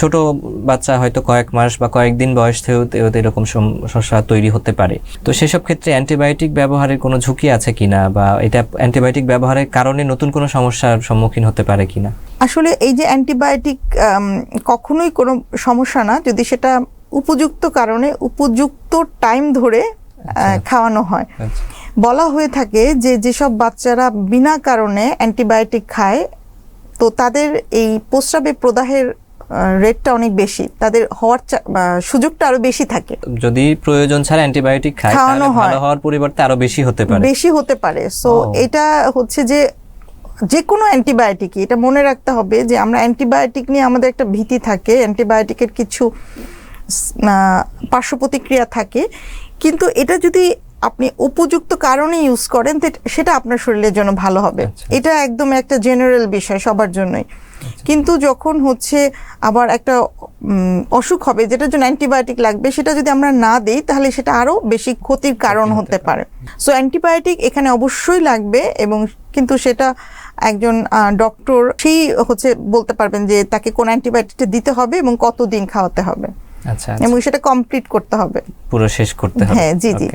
ছোট বাচ্চা হয়তো কয়েক মাস বা কয়েকদিন বয়স থেকেও এরকম সমস্যা তৈরি হতে পারে। তো সেসব ক্ষেত্রে অ্যান্টিবায়োটিক ব্যবহারের কোনো ঝুঁকি আছে কিনা বা এটা অ্যান্টিবায়োটিক ব্যবহারের কারণে নতুন কোনো সমস্যার সম্মুখীন হতে পারে কিনা? আসলে এই যে অ্যান্টিবায়োটিক কখনোই কোনো সমস্যা না যদি সেটা উপযুক্ত কারণে উপযুক্ত টাইম ধরে আচ্ছা। খাওয়ানো হয়। আচ্ছা। বলা হয়ে থাকে যে যেসব বাচ্চারা বিনা কারণে অ্যান্টিবায়োটিক খায় তো তাদের এই প্রস্রাবে প্রদাহের রেটটা অনেক বেশি। তাদের হওয়ার সুযোগটা আরও বেশি থাকে। যদি প্রয়োজন ছাড়া অ্যান্টিবায়োটিক খায় খাওয়ানো তাহলে ভালো। হওয়ার পরিবর্তে আরও বেশি হতে পারে। বেশি হতে পারে। সো এটা হচ্ছে যে যে কোনো অ্যান্টিবায়োটিকই এটা মনে রাখতে হবে যে আমরা অ্যান্টিবায়োটিক নিয়ে আমাদের একটা ভীতি থাকে। অ্যান্টিবায়োটিকের কিছু পার্শ্ব প্রতিক্রিয়া থাকে। কিন্তু এটা যদি আপনি উপযুক্ত কারণে ইউজ করেন সেটা আপনার শরীরের জন্য ভালো হবে। আচ্ছা। এটা একদম একটা জেনারেল বিষয় সবার জন্যই। কিন্তু যখন হচ্ছে আবার একটা অসুখ হবে যেটার জন্য অ্যান্টিবায়োটিক লাগবে সেটা যদি আমরা না দিই তাহলে সেটা আরও বেশি ক্ষতির কারণ হতে পারে। সো অ্যান্টিবায়োটিক এখানে অবশ্যই লাগবে এবং কিন্তু সেটা একজন ডক্টর সেই হচ্ছে বলতে পারবেন যে তাকে কোন অ্যান্টিবায়োটিকটা দিতে হবে এবং কতদিন খাওয়াতে হবে। আচ্ছা এবং সেটা কমপ্লিট করতে হবে। পুরো শেষ করতে হবে। হ্যাঁ, জি, জি।